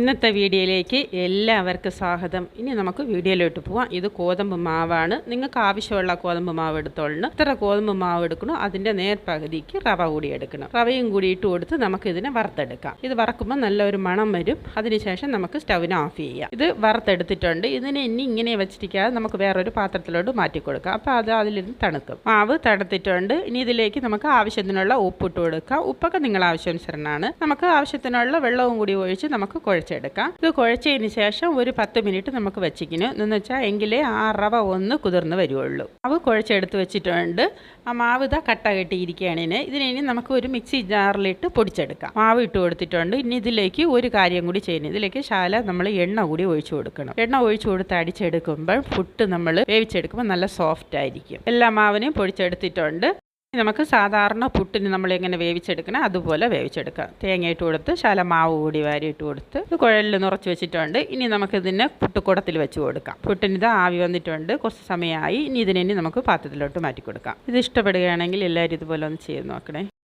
ഇന്നത്തെ വീഡിയോയിലേക്ക് എല്ലാവർക്കും സ്വാഗതം. ഇനി നമുക്ക് വീഡിയോയിലോട്ട് പോവാം. ഇത് ഗോതമ്പ് മാവാണ്. നിങ്ങൾക്ക് ആവശ്യമുള്ള ഗോതമ്പ് മാവ് എടുത്തോളണം. ഇത്ര ഗോതമ്പ് മാവ് എടുക്കണോ അതിന്റെ നേർപകുതിക്ക് റവ കൂടി എടുക്കണം. റവയും കൂടി ഇട്ട് കൊടുത്ത് നമുക്ക് ഇതിനെ വറുത്തെടുക്കാം. ഇത് വറക്കുമ്പോൾ നല്ലൊരു മണം വരും. അതിനുശേഷം നമുക്ക് സ്റ്റൗവിനെ ഓഫ് ചെയ്യാം. ഇത് വറുത്തെടുത്തിട്ടുണ്ട്. ഇതിനെ ഇനി ഇങ്ങനെ വെച്ചിരിക്കാതെ നമുക്ക് വേറൊരു പാത്രത്തിലോട്ട് മാറ്റി കൊടുക്കാം. അപ്പോൾ അത് അതിലിരുന്ന് തണുക്കും. മാവ് തണുത്തിട്ടുണ്ട്. ഇനി ഇതിലേക്ക് നമുക്ക് ആവശ്യത്തിനുള്ള ഉപ്പിട്ട് കൊടുക്കാം. ഉപ്പൊക്കെ നിങ്ങൾ ആവശ്യാനുസരണമാണ് നമുക്ക് ആവശ്യത്തിനുള്ള വെള്ളവും കൂടി ഒഴിച്ച് നമുക്ക് കുഴച്ചെടുക്കാം. ഇത് കുഴച്ചതിന് ശേഷം ഒരു പത്ത് മിനിറ്റ് നമുക്ക് വെച്ചിരിക്കുന്നു. എന്ന് വെച്ചാൽ എങ്കിലേ ആ റവ ഒന്ന് കുതിർന്ന് വരുവുള്ളൂ. മാവ് കുഴച്ചെടുത്ത് വെച്ചിട്ടുണ്ട്. ആ മാവ് ഇതാ കട്ട കെട്ടിയിരിക്കുകയാണ് ഇതിന്. ഇതിനെ ഇനി നമുക്ക് ഒരു മിക്സി ജാറിലിട്ട് പൊടിച്ചെടുക്കാം. മാവ് ഇട്ട് കൊടുത്തിട്ടുണ്ട്. ഇനി ഇതിലേക്ക് ഒരു കാര്യം കൂടി ചെയ്യുന്നത് ഇതിലേക്ക് ശാല നമ്മൾ എണ്ണ കൂടി ഒഴിച്ചു കൊടുക്കണം. എണ്ണ ഒഴിച്ചു കൊടുത്ത് അടിച്ചെടുക്കുമ്പോൾ പുട്ട് നമ്മൾ വേവിച്ചെടുക്കുമ്പോൾ നല്ല സോഫ്റ്റ് ആയിരിക്കും. എല്ലാ മാവിനെയും പൊടിച്ചെടുത്തിട്ടുണ്ട്. ഇനി നമുക്ക് സാധാരണ പുട്ടിന് നമ്മൾ എങ്ങനെ വേവിച്ചെടുക്കണം അതുപോലെ വേവിച്ചെടുക്കാം. തേങ്ങ ഇട്ട് കൊടുത്ത് ശാല മാവ് കൂടി വാരി ഇട്ട് കൊടുത്ത് കുഴലിൽ നിറച്ച് വെച്ചിട്ടുണ്ട്. ഇനി നമുക്ക് ഇതിനെ പുട്ടുക്കുടത്തിൽ വെച്ച് കൊടുക്കാം. പുട്ടിന് ഇത് ആവി വന്നിട്ടുണ്ട് കുറച്ച് സമയമായി. ഇനി ഇതിനെ നമുക്ക് പാത്രത്തിലോട്ട് മാറ്റി കൊടുക്കാം ഇത് ഇഷ്ടപ്പെടുകയാണെങ്കിൽ എല്ലാവരും ഇതുപോലെ ഒന്ന് ചെയ്ത് നോക്കണേ.